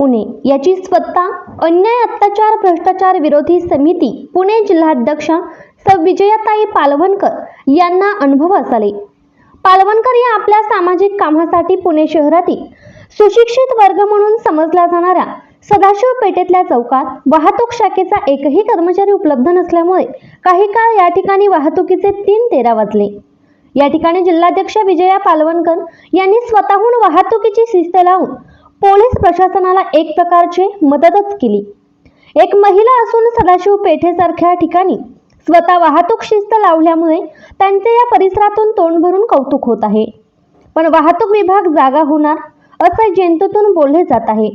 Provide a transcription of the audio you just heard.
उणे याची स्वतः अन्याय अत्याचार भ्रष्टाचार विरोधी समिती पुणे जिल्हाध्यक्षा सविजयाताई पालवणकर यांना अनुभव असाले पालवणकर या आपल्या सामाजिक कामासाठी पुणे शहरातील सुशिक्षित वर्ग म्हणून समजला जाणाऱ्या सदाशिव पेठेतल्या चौकात वाहतूक शाखेचा एकही कर्मचारी उपलब्ध नसल्यामुळे काही काळ या ठिकाणी वाहतुकीचे तीन तेरा वाजले. या ठिकाणी जिल्हाध्यक्ष विजया पालवणकर यांनी स्वतःहून वाहतुकीची शिस्त लावून पोलीस प्रशासनाला एक प्रकारचे मदतच केली. एक महिला असून सदाशिव पेठेसारख्या ठिकाणी स्वतः वाहतूक शिस्त लावल्यामुळे त्यांचे या परिसरातून तोंड भरून कौतुक होत आहे. पण वाहतूक विभाग जागा होणार असे जेंतूतून बोलले जात आहे.